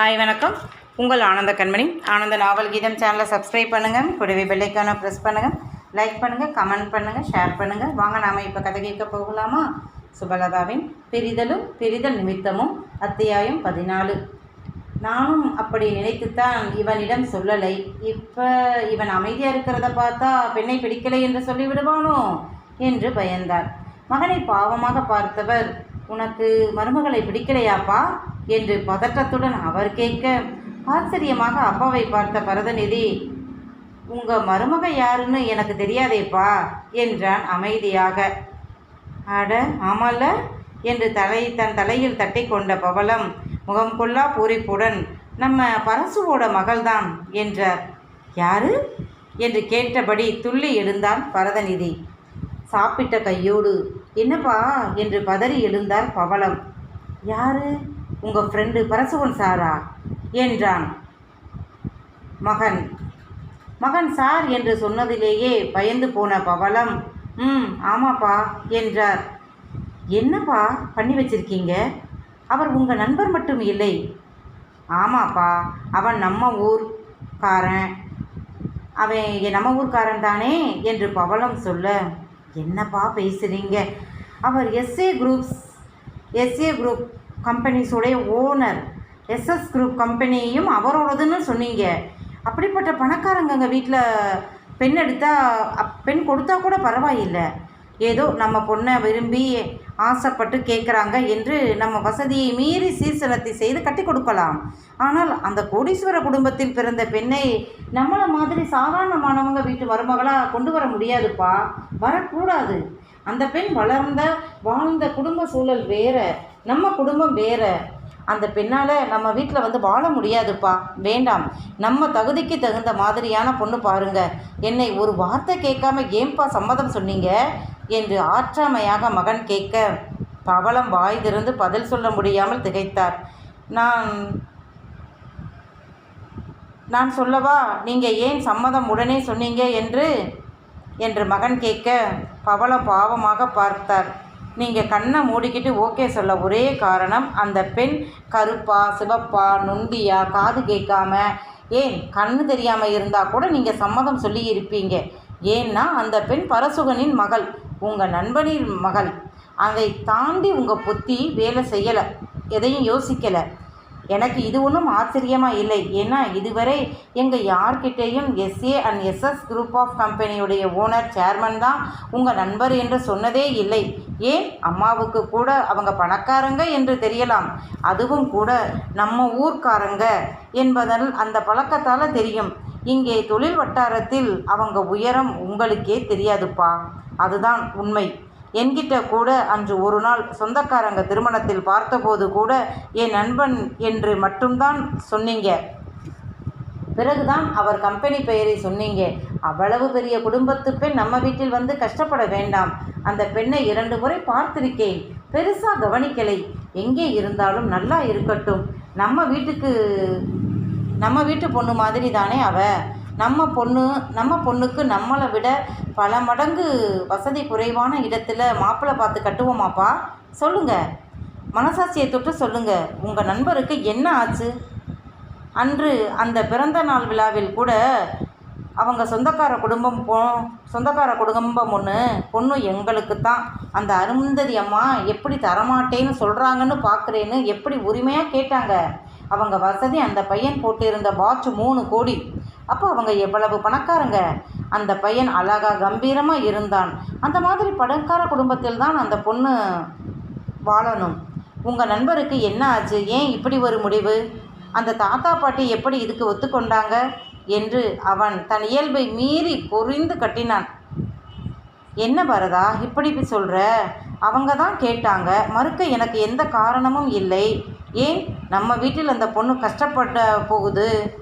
Hi வணக்கம். உங்கள் ஆனந்த கண்மணி. ஆனந்த நாவல் கீதம் சேனலை சப்ஸ்கிரைப் பண்ணுங்கள் கூடவே பெல்லைக்கான ப்ரெஸ் பண்ணுங்கள் லைக் பண்ணுங்கள் கமெண்ட் பண்ணுங்கள் ஷேர் பண்ணுங்கள் வாங்க நாம் இப்போ கதை கேட்க போகலாமா? சுபலதாவின் பிரிதலும் பிரிதல் நிமித்தமும் அத்தியாயம் பதினாலு. நானும் அப்படி நினைத்துத்தான் இவனிடம் சொல்லலை. இப்போ இவன் அமைதியாக இருக்கிறத பார்த்தா பெண்ணை பிடிக்கலை என்று சொல்லிவிடுவானோ? என்று பயந்தார். மகனை பாவமாக பார்த்தவர் உனக்கு மருமகளை பிடிக்கலையாப்பா? என்று பதட்டத்துடன் அவர் கேட்க ஆச்சரியமாக அப்பாவை பார்த்த பரதநிதி உங்க மருமக யாருன்னு எனக்கு தெரியாதேப்பா என்றான் அமைதியாக. அட ஆமல்ல என்று தலை தன் தலையில் தட்டி கொண்ட பவளம் முகம் கொள்ளா பூரிப்புடன் நம்ம பரசுவோட மகள்தான் என்றார். யாரு? என்று கேட்டபடி துள்ளி எழுந்தான் பரதநிதி. சாப்பிட்ட கையோடு என்னப்பா? என்று பதறி எழுந்தார் பவளம். யாரு? உங்கள் ஃப்ரெண்டு பரசுவன் சாரா? என்றான் மகன். மகன் சார் என்று சொன்னதிலேயே பயந்து போன பவளம் ம் ஆமாப்பா என்றார். என்னப்பா பண்ணி வச்சிருக்கீங்க? அவர் உங்கள் நண்பர் மட்டும் இல்லை? ஆமாப்பா அவன் நம்ம ஊர்காரன் அவன் என் நம்ம ஊர்க்காரன் தானே என்று பவளம் சொல்ல என்னப்பா பேசுகிறீங்க அவர் எஸ்ஏ குரூப்ஸ் எஸ்ஏ குரூப் கம்பெனிஸுடைய ஓனர் எஸ்எஸ் குரூப் கம்பெனியும் அவரோடதுன்னு சொன்னீங்க. அப்படிப்பட்ட பணக்காரங்க வீட்டில் பெண் எடுத்தால் அப் பெண் கொடுத்தா கூட பரவாயில்லை. ஏதோ நம்ம பொண்ணை விரும்பி ஆசைப்பட்டு கேட்குறாங்க என்று நம்ம வசதியை மீறி சீர்சனத்தை செய்து கட்டி கொடுக்கலாம். ஆனால் அந்த கோடீஸ்வர குடும்பத்தில் பிறந்த பெண்ணை நம்மளை மாதிரி சாதாரணமானவங்க வீட்டு மருமகளாக கொண்டு வர முடியாதுப்பா. வரக்கூடாது. அந்த பெண் வளர்ந்த வாழ்ந்த குடும்ப சூழல் வேற நம்ம குடும்பம் வேற. அந்த பெண்ணால் நம்ம வீட்டில் வந்து வாழ முடியாதுப்பா. வேண்டாம். நம்ம தகுதிக்கு தகுந்த மாதிரியான பொண்ணு பாருங்க. என்னை ஒரு வார்த்தை கேட்காம ஏன்பா சம்மதம் சொன்னீங்க? என்று ஆற்றாமையாக மகன் கேட்க பவளம் வாய் திறந்து பதில் சொல்ல முடியாமல் திகைத்தார். நான் நான் சொல்லவா நீங்கள் ஏன் சம்மதம் உடனே சொன்னீங்க என்று? என்று மகன் கேட்க பவளம் பாவமாக பார்த்தார். நீங்கள் கண்ணை மூடிக்கிட்டு ஓகே சொல்ல ஒரே காரணம் அந்த பெண் கருப்பா சிவப்பா நொண்டியா காது கேட்காம ஏன் கண்ணு தெரியாமல் இருந்தால் கூட நீங்கள் சம்மதம் சொல்லி இருப்பீங்க ஏன்னா அந்த பெண் பரசுகனின் மகள் உங்கள் நண்பனின் மகள். அதை தாண்டி உங்கள் புத்தி வேலை செய்யலை எதையும் யோசிக்கலை. எனக்கு இது ஒன்றும் ஆச்சரியமாக இல்லை. ஏன்னா இதுவரை எங்கள் யார்கிட்டேயும் SA and SS group of கம்பெனியுடைய ஓனர் சேர்மன் தான் உங்கள் நண்பர் என்று சொன்னதே இல்லை. ஏன்? அம்மாவுக்கு கூட அவங்க பணக்காரங்க என்று தெரியலாம். அதுவும் கூட நம்ம ஊர்க்காரங்க என்பதால் அந்த பழக்கத்தால் தெரியும். இங்கே தொழில் வட்டாரத்தில் அவங்க உயரம் உங்களுக்கே தெரியாதுப்பா. அதுதான் உண்மை. என்கிட்ட கூட அன்று ஒரு நாள் சொந்தக்காரங்க திருமணத்தில் பார்த்தபோது கூட என் நண்பன் என்று மட்டும்தான் சொன்னீங்க. பிறகுதான் அவர் கம்பெனி பெயரை சொன்னீங்க. அவ்வளவு பெரிய குடும்பத்து பெண் நம்ம வீட்டில் வந்து கஷ்டப்பட வேண்டாம். அந்த பெண்ணை இரண்டு முறை பார்த்திருக்கேன். பெருசாக கவனிக்கலை. எங்கே இருந்தாலும் நல்லா இருக்கட்டும். நம்ம வீட்டுக்கு நம்ம வீட்டு பொண்ணு மாதிரி தானே அவ. நம்ம பொண்ணு நம்ம பொண்ணுக்கு நம்மளை விட பல மடங்கு வசதி குறைவான இடத்துல மாப்பிள்ளை பார்த்து கட்டுவோமாப்பா? சொல்லுங்க. மனசாட்சியை தொட்டு சொல்லுங்க. உங்கள் நண்பருக்கு என்ன ஆச்சு? அன்று அந்த பிறந்த நாள் விழாவில் கூட அவங்க சொந்தக்கார குடும்பம் போ சொந்தக்கார குடும்பம் ஒன்று பொண்ணு எங்களுக்கு தான் அந்த அருந்ததி அம்மா எப்படி தரமாட்டேன்னு சொல்கிறாங்கன்னு பார்க்குறேன்னு எப்படி உரிமையாக கேட்டாங்க. அவங்க வசதி அந்த பையன் போட்டிருந்த வாட்ச் மூணு கோடி. அப்போ அவங்க எவ்வளவு பணக்காரங்க? அந்த பையன் அழகா கம்பீரமாக இருந்தான். அந்த மாதிரி பணக்கார குடும்பத்தில் தான் அந்த பொண்ணு வாழணும். உங்கள் நண்பருக்கு என்ன ஆச்சு? ஏன் இப்படி ஒரு முடிவு? அந்த தாத்தா பாட்டி எப்படி இதுக்கு ஒத்துக்கொண்டாங்க? என்று அவன் தன் இயல்பை மீறி பொறிந்து கட்டினான். என்ன பரதா இப்படி சொல்கிற அவங்க தான் கேட்டாங்க. மறுக்க எனக்கு எந்த காரணமும் இல்லை. ஏன் நம்ம வீட்டில் அந்த பொண்ணு கஷ்டப்பட போகுது?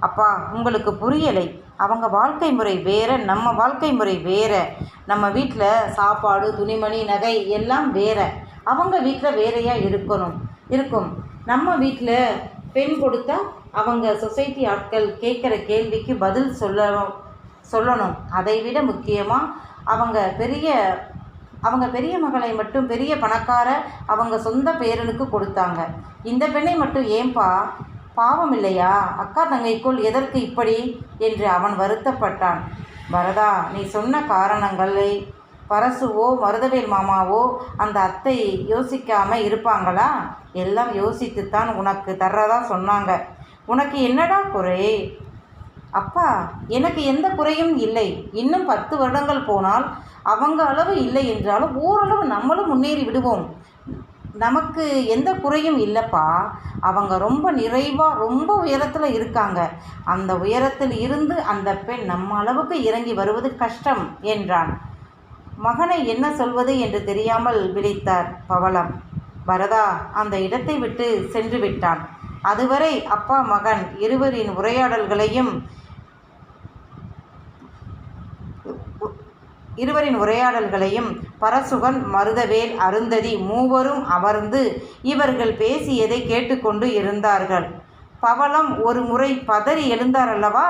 அப்பா உங்களுக்கு புரியலை. அவங்க வாழ்க்கை முறை வேறு நம்ம வாழ்க்கை முறை வேறு. நம்ம வீட்டில் சாப்பாடு துணிமணி நகை எல்லாம் வேறு. அவங்க வீட்டில் வேறையாக இருக்கணும். இருக்கும். நம்ம வீட்டில் பெண் கொடுத்தா அவங்க சொசைட்டி ஆட்கள் கேட்குற கேள்விக்கு பதில் சொல்ல சொல்லணும். அதை விட முக்கியமாக அவங்க பெரிய அவங்க பெரிய மகளை மட்டும் பெரிய பணக்கார அவங்க சொந்த பேரனுக்கு கொடுத்தாங்க. இந்த பெண்ணை மட்டும் ஏன்பா? பாவம் இல்லையா? அக்கா தங்கைக்குள் எதற்கு இப்படி? என்று அவன் வருத்தப்பட்டான். வரதா நீ சொன்ன காரணங்களை பரசுவோ மருதவேல் மாமாவோ அந்த அத்தை யோசிக்காமல் இருப்பாங்களா? எல்லாம் யோசித்துத்தான் உனக்கு தர்றதா சொன்னாங்க. உனக்கு என்னடா குறை? அப்பா எனக்கு எந்த குறையும் இல்லை. இன்னும் பத்து வருடங்கள் போனால் அவங்க அளவு இல்லை என்றாலும் ஓரளவு நம்மளும் முன்னேறி விடுவோம். நமக்கு எந்த குறையும் இல்லைப்பா. அவங்க ரொம்ப நிறைவாக ரொம்ப உயரத்தில் இருக்காங்க. அந்த உயரத்தில் இருந்து அந்த பெண் நம்ம அளவுக்கு இறங்கி வருவது கஷ்டம் என்றான். மகனை என்ன சொல்வது என்று தெரியாமல் விழித்தார் பவளம். வரதா அந்த இடத்தை விட்டு சென்று விட்டான். அதுவரை அப்பா மகன் இருவரின் உரையாடல்களையும் இருவரின் உரையாடல்களையும் பரசுகன் மருதவேல் அருந்ததி மூவரும் அமர்ந்து இவர்கள் பேசியதை கேட்டுக்கொண்டு இருந்தார்கள். பவளம் ஒரு முறை பதறி எழுந்தார் அல்லவா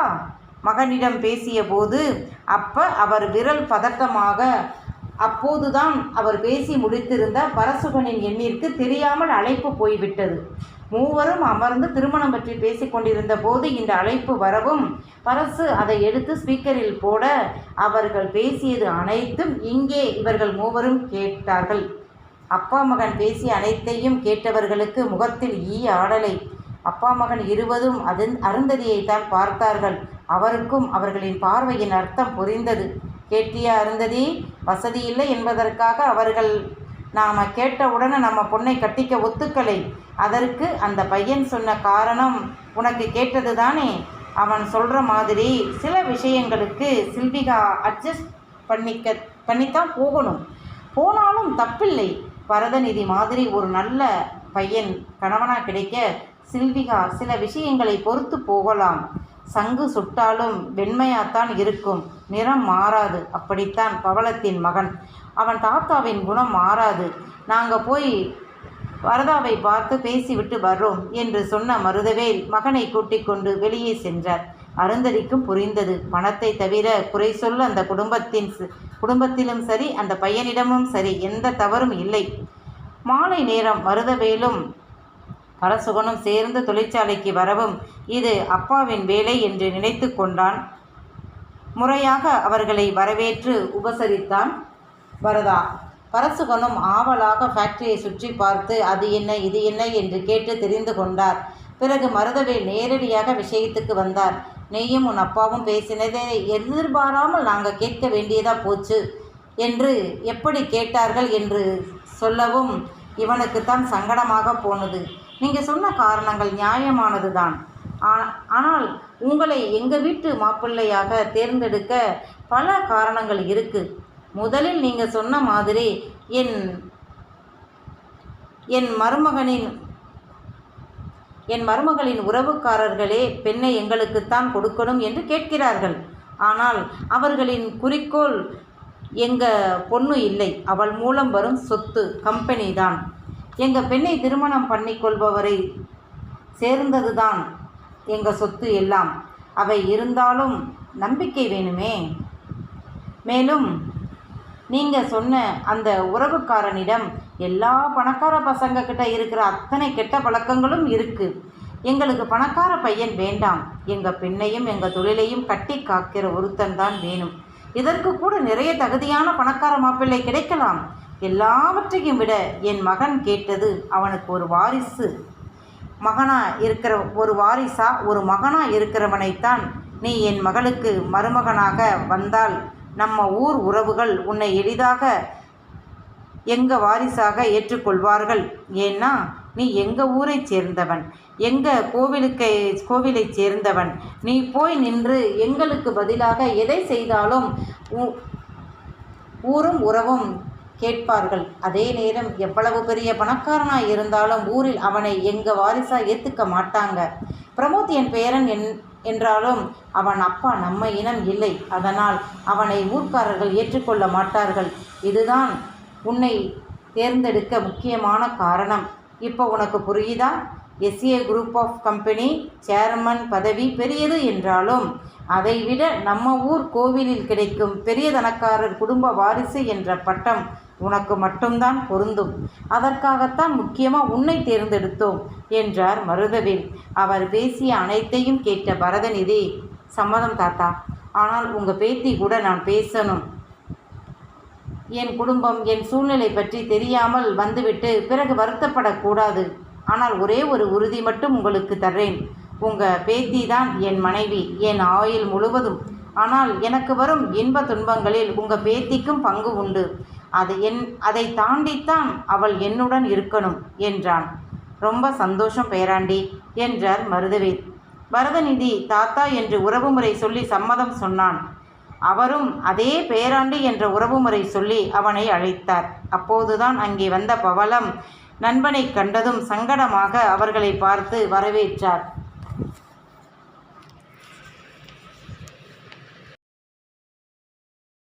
மகனிடம் பேசியபோது அப்ப அவர் விரல் பதட்டமாக அப்போதுதான் அவர் பேசி முடித்திருந்த பரசுகனின் எண்ணிற்கு தெரியாமல் அழைப்பு போய்விட்டது. மூவரும் அமர்ந்து திருமணம் பற்றி பேசிக்கொண்டிருந்த போது இந்த அழைப்பு வரவும் பரசு அதை எடுத்து ஸ்பீக்கரில் போட அவர்கள் பேசியது அனைத்தும் இங்கே இவர்கள் மூவரும் கேட்டார்கள். அப்பா மகன் பேசிய அனைத்தையும் கேட்டவர்களுக்கு முகத்தில் ஈ ஆடலை. அப்பா மகன் இருவதும் அது அருந்ததியைத்தான் பார்த்தார்கள். அவருக்கும் அவர்களின் பார்வையின் அர்த்தம் புரிந்தது. கேட்டியா அருந்ததி வசதி இல்லை என்பதற்காக அவர்கள் நாம் கேட்டவுடனே நம்ம பொண்ணை கட்டிக்க ஒத்துக்கலை. அதற்கு அந்த பையன் சொன்ன காரணம் உனக்கு கேட்டது தானே? அவன் சொல்கிற மாதிரி சில விஷயங்களுக்கு சில்விகா அட்ஜஸ்ட் பண்ணிக்க பண்ணித்தான் போகணும். போனாலும் தப்பில்லை. பரதநிதி மாதிரி ஒரு நல்ல பையன் கணவனாக கிடைக்க சில்விகா சில விஷயங்களை பொறுத்து போகலாம். சங்கு சுட்டாலும் வெண்மையாத்தான் இருக்கும். நிறம் மாறாது. அப்படித்தான் பவளத்தின் மகன். அவன் தாத்தாவின் குணம் மாறாது. நாங்கள் போய் வரதாவை பார்த்து பேசிவிட்டு வர்றோம் என்று சொன்ன மருதவேல் மகனை கூட்டிக் கொண்டு வெளியே சென்றார். அருந்ததிக்கும் புரிந்தது. பணத்தை தவிர குறை சொல்ல அந்த குடும்பத்தின் குடும்பத்திலும் சரி அந்த பையனிடமும் சரி எந்த தவறும் இல்லை. மாலை நேரம் மருதவேலும் பரசுகனும் சேர்ந்து தொழிற்சாலைக்கு வரவும் இது அப்பாவின் வேலை என்று நினைத்து கொண்டான். முறையாக அவர்களை வரவேற்று உபசரித்தான் வரதா பரசுகனும் ஆவலாக ஃபேக்டரியை சுற்றி பார்த்து அது என்ன இது என்ன? என்று கேட்டு தெரிந்து கொண்டார். பிறகு மருதவேல் நேரடியாக விஷயத்துக்கு வந்தார். நீயும் உன் அப்பாவும் பேசினதை எதிர்பாராமல் நாங்கள் கேட்க வேண்டியதா போச்சு. என்று எப்படி கேட்டார்கள் என்று சொல்லவும் இவனுக்குத்தான் சங்கடமாக போனது. நீங்கள் சொன்ன காரணங்கள் நியாயமானது தான் ஆனால் உங்களை எங்கள் வீட்டு மாப்பிள்ளையாக தேர்ந்தெடுக்க பல காரணங்கள் இருக்குது முதலில் நீங்கள் சொன்ன மாதிரி என் என் மருமகனின் என் மருமகளின் உறவுக்காரர்களே பெண்ணை எங்களுக்குத்தான் கொடுக்கணும் என்று கேட்கிறார்கள். ஆனால் அவர்களின் குறிக்கோள் எங்கள் பொண்ணு இல்லை. அவள் மூலம் வரும் சொத்து கம்பெனி தான் எங்கள் பெண்ணை திருமணம் பண்ணிக்கொள்பவரை சேர்ந்தது தான் எங்கள் சொத்து எல்லாம். அவை இருந்தாலும் நம்பிக்கை வேணுமே? மேலும் நீங்கள் சொன்ன அந்த உறவுக்காரனிடம் எல்லா பணக்கார பசங்க கிட்ட இருக்கிற அத்தனை கெட்ட பழக்கங்களும் இருக்குது எங்களுக்கு பணக்கார பையன் வேண்டாம். எங்கள் பெண்ணையும் எங்கள் தொழிலையும் கட்டி காக்கிற ஒருத்தன் தான் வேணும். இதற்கு கூட நிறைய தகுதியான பணக்கார மாப்பிள்ளை கிடைக்கலாம். எல்லாவற்றையும் விட என் மகன் கேட்டது அவனுக்கு ஒரு வாரிசு. மகனா இருக்கிற ஒரு வாரிசா ஒரு மகனா இருக்கிறவனைத்தான் நீ என் மகளுக்கு மருமகனாக வந்தால் நம்ம ஊர் உறவுகள் உன்னை எளிதாக எங்கள் வாரிசாக ஏற்றுக்கொள்வார்கள்? ஏன்னா நீ எங்கள் ஊரைச் சேர்ந்தவன் எங்கள் கோவிலுக்கு கோவிலைச் சேர்ந்தவன். நீ போய் நின்று எங்களுக்கு பதிலாக எதை செய்தாலும் ஊரும் உறவும் கேட்பார்கள். அதே நேரம் எவ்வளவு பெரிய பணக்காரனாக இருந்தாலும் ஊரில் அவனை எங்கள் வாரிசாக ஏற்றுக்க மாட்டாங்க. பிரமோத் என் பேரன் என் என்றாலும் அவன் அப்பா நம்ம இனம் இல்லை. அதனால் அவனை ஊர்க்காரர்கள் ஏற்றுக்கொள்ள மாட்டார்கள். இதுதான் உன்னை தேர்ந்தெடுக்க முக்கியமான காரணம். இப்போ உனக்கு புரியுதா? SA group of company chairman பதவி பெரியது என்றாலும் அதைவிட நம்ம ஊர் கோவிலில் கிடைக்கும் பெரிய தனக்காரர் குடும்ப வாரிசு என்ற பட்டம் உனக்கு மட்டும்தான் பொருந்தும். அதற்காகத்தான் முக்கியமாக உன்னை தேர்ந்தெடுத்தோம் என்றார் மருதவேல். அவர் பேசிய அனைத்தையும் கேட்ட பரதநிதி சம்மதம் தாத்தா ஆனால் உங்கள் பேத்தி கூட நான் பேசணும். என் குடும்பம் என் சூழ்நிலை பற்றி தெரியாமல் வந்துவிட்டு பிறகு வருத்தப்படக்கூடாது. ஆனால் ஒரே ஒரு உறுதி மட்டும் உங்களுக்கு தர்றேன். உங்கள் பேத்தி தான் என் மனைவி என் ஆயுள் முழுவதும். ஆனால் எனக்கு வரும் இன்ப துன்பங்களில் உங்கள் பேத்திக்கும் பங்கு உண்டு. அது என் அதை தாண்டித்தான் அவள் என்னுடன் இருக்கணும் என்றான். ரொம்ப சந்தோஷம் பேராண்டி என்றார் மருதவேல் பரதநிதி தாத்தா என்று உறவுமுறை சொல்லி சம்மதம் சொன்னான். அவரும் அதே பேராண்டி என்ற உறவுமுறை சொல்லி அவனை அழைத்தார். அப்போதுதான் அங்கே வந்த பவளம் நண்பனை கண்டதும் சங்கடமாக அவர்களை பார்த்து வரவேற்றார்.